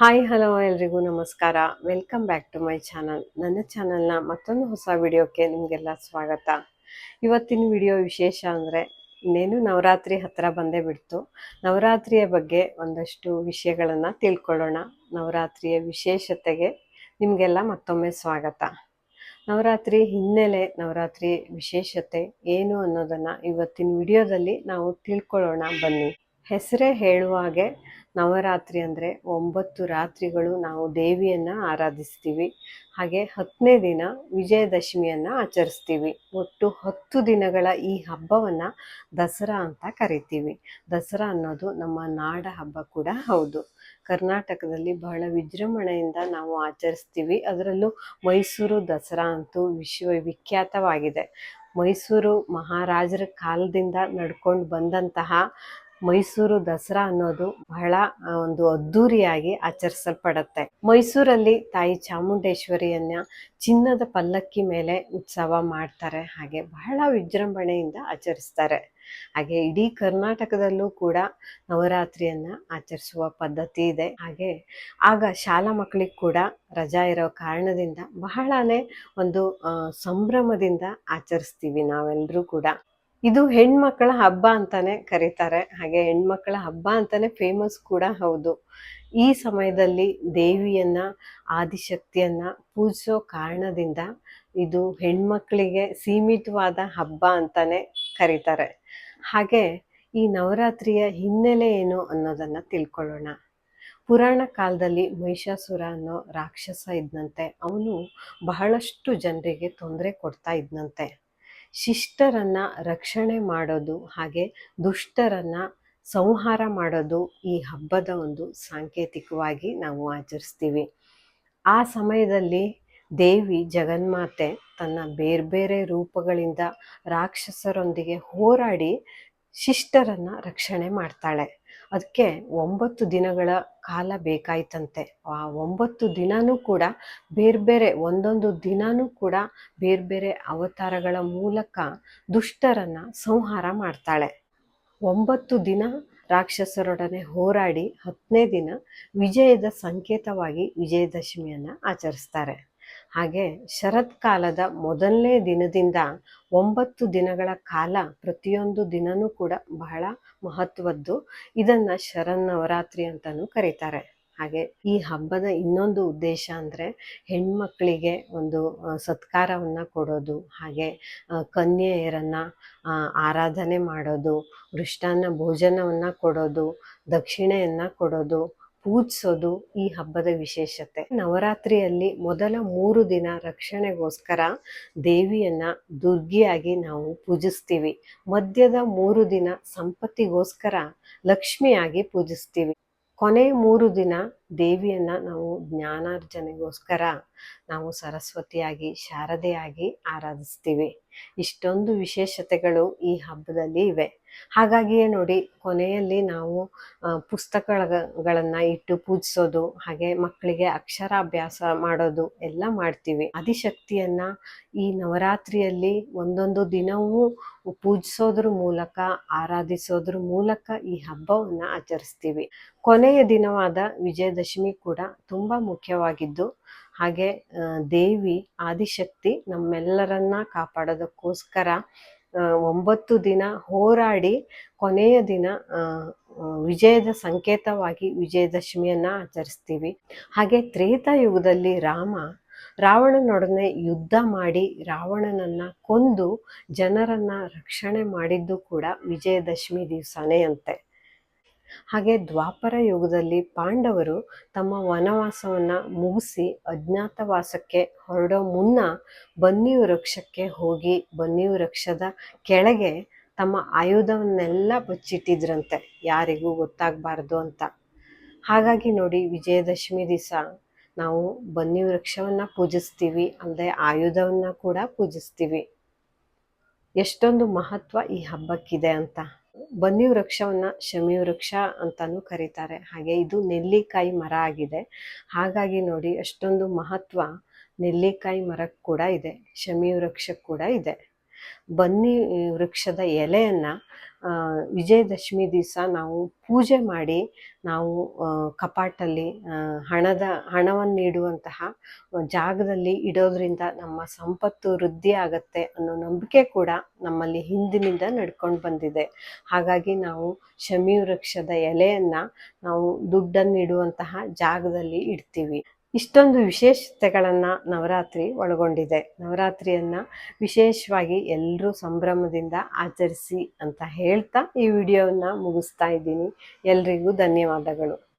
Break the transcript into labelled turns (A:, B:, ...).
A: Hi hello ಎಲ್ರಿಗೂ ನಮಸ್ಕಾರ. Welcome back to my channel ನನ್ನ ಚಾನಲ್ನ ಮತ್ತೊಂದು ಹೊಸ ವಿಡಿಯೋಕ್ಕೆ ನಿಮಗೆಲ್ಲ ಸ್ವಾಗತ. ಇವತ್ತಿನ ವಿಡಿಯೋ ವಿಶೇಷ ಅಂದರೆ ಇನ್ನೇನು ನವರಾತ್ರಿ ಹತ್ತಿರ ಬಂದೇ ಬಿಡ್ತು. ನವರಾತ್ರಿಯ ಬಗ್ಗೆ ಒಂದಷ್ಟು ವಿಷಯಗಳನ್ನು ತಿಳ್ಕೊಳ್ಳೋಣ. ನವರಾತ್ರಿಯ ವಿಶೇಷತೆಗೆ ನಿಮಗೆಲ್ಲ ಮತ್ತೊಮ್ಮೆ ಸ್ವಾಗತ. ನವರಾತ್ರಿ ಹಿನ್ನೆಲೆ, ನವರಾತ್ರಿ ವಿಶೇಷತೆ ಏನು ಅನ್ನೋದನ್ನು ಇವತ್ತಿನ ವಿಡಿಯೋದಲ್ಲಿ ನಾವು ತಿಳ್ಕೊಳ್ಳೋಣ ಬನ್ನಿ. ಹೆಸರೇ ಹೇಳುವ ಹಾಗೆ ನವರಾತ್ರಿ ಅಂದರೆ ಒಂಬತ್ತು ರಾತ್ರಿಗಳು ನಾವು ದೇವಿಯನ್ನು ಆರಾಧಿಸ್ತೀವಿ. ಹಾಗೆ ಹತ್ತನೇ ದಿನ ವಿಜಯದಶಮಿಯನ್ನು ಆಚರಿಸ್ತೀವಿ. ಒಟ್ಟು ಹತ್ತು ದಿನಗಳ ಈ ಹಬ್ಬವನ್ನು ದಸರಾ ಅಂತ ಕರಿತೀವಿ. ದಸರಾ ಅನ್ನೋದು ನಮ್ಮ ನಾಡ ಹಬ್ಬ ಕೂಡ ಹೌದು. ಕರ್ನಾಟಕದಲ್ಲಿ ಬಹಳ ವಿಜೃಂಭಣೆಯಿಂದ ನಾವು ಆಚರಿಸ್ತೀವಿ. ಅದರಲ್ಲೂ ಮೈಸೂರು ದಸರಾ ಅಂತೂ ವಿಶ್ವ ವಿಖ್ಯಾತವಾಗಿದೆ. ಮೈಸೂರು ಮಹಾರಾಜರ ಕಾಲದಿಂದ ನಡ್ಕೊಂಡು ಬಂದಂತಹ ಮೈಸೂರು ದಸರಾ ಅನ್ನೋದು ಬಹಳ ಒಂದು ಅದ್ದೂರಿಯಾಗಿ ಆಚರಿಸಲ್ಪಡುತ್ತೆ. ಮೈಸೂರಲ್ಲಿ ತಾಯಿ ಚಾಮುಂಡೇಶ್ವರಿಯನ್ನ ಚಿನ್ನದ ಪಲ್ಲಕ್ಕಿ ಮೇಲೆ ಉತ್ಸವ ಮಾಡ್ತಾರೆ. ಹಾಗೆ ಬಹಳ ವಿಜೃಂಭಣೆಯಿಂದ ಆಚರಿಸ್ತಾರೆ. ಹಾಗೆ ಇಡೀ ಕರ್ನಾಟಕದಲ್ಲೂ ಕೂಡ ನವರಾತ್ರಿಯನ್ನ ಆಚರಿಸುವ ಪದ್ಧತಿ ಇದೆ. ಹಾಗೆ ಆಗ ಶಾಲಾ ಮಕ್ಕಳಿಗೆ ಕೂಡ ರಜಾ ಇರೋ ಕಾರಣದಿಂದ ಬಹಳನೇ ಒಂದು ಸಂಭ್ರಮದಿಂದ ಆಚರಿಸ್ತೀವಿ ನಾವೆಲ್ಲರೂ ಕೂಡ. ಇದು ಹೆಣ್ಮಕ್ಳ ಹಬ್ಬ ಅಂತಾನೆ ಕರೀತಾರೆ. ಹಾಗೆ ಹೆಣ್ಮಕ್ಳ ಹಬ್ಬ ಅಂತಾನೆ ಫೇಮಸ್ ಕೂಡ ಹೌದು. ಈ ಸಮಯದಲ್ಲಿ ದೇವಿಯನ್ನ, ಆದಿಶಕ್ತಿಯನ್ನ ಪೂಜಿಸೋ ಕಾರಣದಿಂದ ಇದು ಹೆಣ್ಮಕ್ಳಿಗೆ ಸೀಮಿತವಾದ ಹಬ್ಬ ಅಂತಾನೆ ಕರೀತಾರೆ. ಹಾಗೆ ಈ ನವರಾತ್ರಿಯ ಹಿನ್ನೆಲೆ ಏನು ಅನ್ನೋದನ್ನ ತಿಳ್ಕೊಳ್ಳೋಣ. ಪುರಾಣ ಕಾಲದಲ್ಲಿ ಮಹಿಷಾಸುರ ಅನ್ನೋ ರಾಕ್ಷಸ ಇದ್ನಂತೆ. ಅವನು ಬಹಳಷ್ಟು ಜನರಿಗೆ ತೊಂದರೆ ಕೊಡ್ತಾ ಇದ್ನಂತೆ. ಶಿಷ್ಟರನ್ನ ರಕ್ಷಣೆ ಮಾಡೋದು ಹಾಗೆ ದುಷ್ಟರನ್ನ ಸಂಹಾರ ಮಾಡೋದು ಈ ಹಬ್ಬದ ಒಂದು ಸಾಂಕೇತಿಕವಾಗಿ ನಾವು ಆಚರಿಸ್ತೀವಿ. ಆ ಸಮಯದಲ್ಲಿ ದೇವಿ ಜಗನ್ಮಾತೆ ತನ್ನ ಬೇರೆ ಬೇರೆ ರೂಪಗಳಿಂದ ರಾಕ್ಷಸರೊಂದಿಗೆ ಹೋರಾಡಿ ಶಿಷ್ಟರನ್ನ ರಕ್ಷಣೆ ಮಾಡ್ತಾಳೆ. ಅದಕ್ಕೆ ಒಂಬತ್ತು ದಿನಗಳ ಕಾಲ ಬೇಕಾಯ್ತಂತೆ. ಆ ಒಂಬತ್ತು ದಿನನೂ ಕೂಡ ಬೇರೆ ಬೇರೆ, ಒಂದೊಂದು ದಿನನೂ ಕೂಡ ಬೇರೆ ಬೇರೆ ಅವತಾರಗಳ ಮೂಲಕ ದುಷ್ಟರನ್ನ ಸಂಹಾರ ಮಾಡ್ತಾಳೆ. ಒಂಬತ್ತು ದಿನ ರಾಕ್ಷಸರೊಡನೆ ಹೋರಾಡಿ ಹತ್ತನೇ ದಿನ ವಿಜಯದ ಸಂಕೇತವಾಗಿ ವಿಜಯದಶಮಿಯನ್ನು ಆಚರಿಸ್ತಾರೆ. ಹಾಗೆ ಶರತ್ಕಾಲದ ಮೊದಲನೇ ದಿನದಿಂದ ಒಂಬತ್ತು ದಿನಗಳ ಕಾಲ ಪ್ರತಿಯೊಂದು ದಿನನೂ ಕೂಡ ಬಹಳ ಮಹತ್ವದ್ದು. ಇದನ್ನು ಶರನ್ನವರಾತ್ರಿ ಅಂತಲೂ ಕರೀತಾರೆ. ಹಾಗೆ ಈ ಹಬ್ಬದ ಇನ್ನೊಂದು ಉದ್ದೇಶ ಅಂದರೆ ಹೆಣ್ಮಕ್ಕಳಿಗೆ ಒಂದು ಸತ್ಕಾರವನ್ನು ಕೊಡೋದು, ಹಾಗೆ ಕನ್ಯೆಯರನ್ನ ಆರಾಧನೆ ಮಾಡೋದು, ಮೃಷ್ಟಾನ್ನ ಭೋಜನವನ್ನು ಕೊಡೋದು, ದಕ್ಷಿಣೆಯನ್ನು ಕೊಡೋದು ಪೂಜಿಸೋದು ಈ ಹಬ್ಬದ ವಿಶೇಷತೆ. ನವರಾತ್ರಿಯಲ್ಲಿ ಮೊದಲ ಮೂರು ದಿನ ರಕ್ಷಣೆಗೋಸ್ಕರ ದೇವಿಯನ್ನ ದುರ್ಗಿಯಾಗಿ ನಾವು ಪೂಜಿಸ್ತೀವಿ. ಮಧ್ಯದ ಮೂರು ದಿನ ಸಂಪತ್ತಿಗೋಸ್ಕರ ಲಕ್ಷ್ಮಿಯಾಗಿ ಪೂಜಿಸ್ತೀವಿ. ಕೊನೆ ಮೂರು ದಿನ ದೇವಿಯನ್ನ ನಾವು ಜ್ಞಾನಾರ್ಜನೆಗೋಸ್ಕರ ನಾವು ಸರಸ್ವತಿಯಾಗಿ, ಶಾರದೆಯಾಗಿ ಆರಾಧಿಸ್ತೀವಿ. ಇಷ್ಟೊಂದು ವಿಶೇಷತೆಗಳು ಈ ಹಬ್ಬದಲ್ಲಿ ಇವೆ. ಹಾಗಾಗಿಯೇ ನೋಡಿ, ಕೊನೆಯಲ್ಲಿ ನಾವು ಪುಸ್ತಕಗಳನ್ನು ಇಟ್ಟು ಪೂಜಿಸೋದು, ಹಾಗೆ ಮಕ್ಕಳಿಗೆ ಅಕ್ಷರಾಭ್ಯಾಸ ಮಾಡೋದು ಎಲ್ಲ ಮಾಡ್ತೀವಿ. ಆದಿಶಕ್ತಿಯನ್ನ ಈ ನವರಾತ್ರಿಯಲ್ಲಿ ಒಂದೊಂದು ದಿನವೂ ಪೂಜಿಸೋದ್ರ ಮೂಲಕ, ಆರಾಧಿಸೋದ್ರ ಮೂಲಕ ಈ ಹಬ್ಬವನ್ನ ಆಚರಿಸ್ತೀವಿ. ಕೊನೆಯ ದಿನವಾದ ವಿಜಯದಶಮಿ ಕೂಡ ತುಂಬಾ ಮುಖ್ಯವಾಗಿದ್ದು, ಹಾಗೆ ದೇವಿ, ಆದಿಶಕ್ತಿ ನಮ್ಮೆಲ್ಲರನ್ನ ಕಾಪಾಡೋದಕ್ಕೋಸ್ಕರ ಒಂಬತ್ತು ದಿನ ಹೋರಾಡಿ ಕೊನೆಯ ದಿನ ವಿಜಯದ ಸಂಕೇತವಾಗಿ ವಿಜಯದಶಮಿಯನ್ನು ಆಚರಿಸ್ತೀವಿ. ಹಾಗೆ ತ್ರೇತಾಯುಗದಲ್ಲಿ ರಾಮ ರಾವಣನೊಡನೆ ಯುದ್ಧ ಮಾಡಿ ರಾವಣನನ್ನು ಕೊಂದು ಜನರನ್ನು ರಕ್ಷಣೆ ಮಾಡಿದ್ದು ಕೂಡ ವಿಜಯದಶಮಿ ದಿವಸನೇ ಅಂತೆ ಹಾಗೆ ದ್ವಾಪರ ಯುಗದಲ್ಲಿ ಪಾಂಡವರು ತಮ್ಮ ವನವಾಸವನ್ನ ಮುಗಿಸಿ ಅಜ್ಞಾತವಾಸಕ್ಕೆ ಹೊರಡೋ ಮುನ್ನ ಬನ್ನಿ ವೃಕ್ಷಕ್ಕೆ ಹೋಗಿ ಬನ್ನಿ ವೃಕ್ಷದ ಕೆಳಗೆ ತಮ್ಮ ಆಯುಧವನ್ನೆಲ್ಲ ಬಚ್ಚಿಟ್ಟಿದ್ರಂತೆ ಯಾರಿಗೂ ಗೊತ್ತಾಗಬಾರ್ದು ಅಂತ. ಹಾಗಾಗಿ ನೋಡಿ ವಿಜಯದಶಮಿ ದಿವಸ ನಾವು ಬನ್ನಿ ವೃಕ್ಷವನ್ನ ಪೂಜಿಸ್ತೀವಿ ಅಲ್ಲದೆ ಆಯುಧವನ್ನ ಕೂಡ ಪೂಜಿಸ್ತೀವಿ. ಎಷ್ಟೊಂದು ಮಹತ್ವ ಈ ಹಬ್ಬಕ್ಕಿದೆ ಅಂತ. ಬನ್ನಿ ವೃಕ್ಷವನ್ನ ಶಮಿ ವೃಕ್ಷ ಅಂತಾನೂ ಕರೀತಾರೆ. ಹಾಗೆ ಇದು ನೆಲ್ಲಿಕಾಯಿ ಮರ ಆಗಿದೆ. ಹಾಗಾಗಿ ನೋಡಿ ಅಷ್ಟೊಂದು ಮಹತ್ವ ನೆಲ್ಲಿಕಾಯಿ ಮರಕ್ಕೆ ಕೂಡ ಇದೆ ಶಮಿ ವೃಕ್ಷಕ್ಕೆ ಕೂಡ ಇದೆ. ಬನ್ನಿ ವೃಕ್ಷದ ಎಲೆಯನ್ನು ವಿಜಯದಶಮಿ ದಿವಸ ನಾವು ಪೂಜೆ ಮಾಡಿ ನಾವು ಕಪಾಟಲ್ಲಿ ಹಣದ ಹಣವನ್ನು ಇಡುವಂತಹ ಜಾಗದಲ್ಲಿ ಇಡೋದ್ರಿಂದ ನಮ್ಮ ಸಂಪತ್ತು ವೃದ್ಧಿ ಆಗತ್ತೆ ಅನ್ನೋ ನಂಬಿಕೆ ಕೂಡ ನಮ್ಮಲ್ಲಿ ಹಿಂದಿನಿಂದ ನಡ್ಕೊಂಡು ಬಂದಿದೆ. ಹಾಗಾಗಿ ನಾವು ಶಮಿ ವೃಕ್ಷದ ಎಲೆಯನ್ನ ನಾವು ದುಡ್ಡನ್ನು ಇಡುವಂತಹ ಜಾಗದಲ್ಲಿ ಇಡ್ತೀವಿ. ಇಷ್ಟೊಂದು ವಿಶೇಷತೆಗಳನ್ನು ನವರಾತ್ರಿ ಒಳಗೊಂಡಿದೆ. ನವರಾತ್ರಿಯನ್ನ ವಿಶೇಷವಾಗಿ ಎಲ್ಲರೂ ಸಂಭ್ರಮದಿಂದ ಆಚರಿಸಿ ಅಂತ ಹೇಳ್ತಾ ಈ ವಿಡಿಯೋವನ್ನ ಮುಗಿಸ್ತಾ ಇದ್ದೀನಿ. ಎಲ್ರಿಗೂ ಧನ್ಯವಾದಗಳು.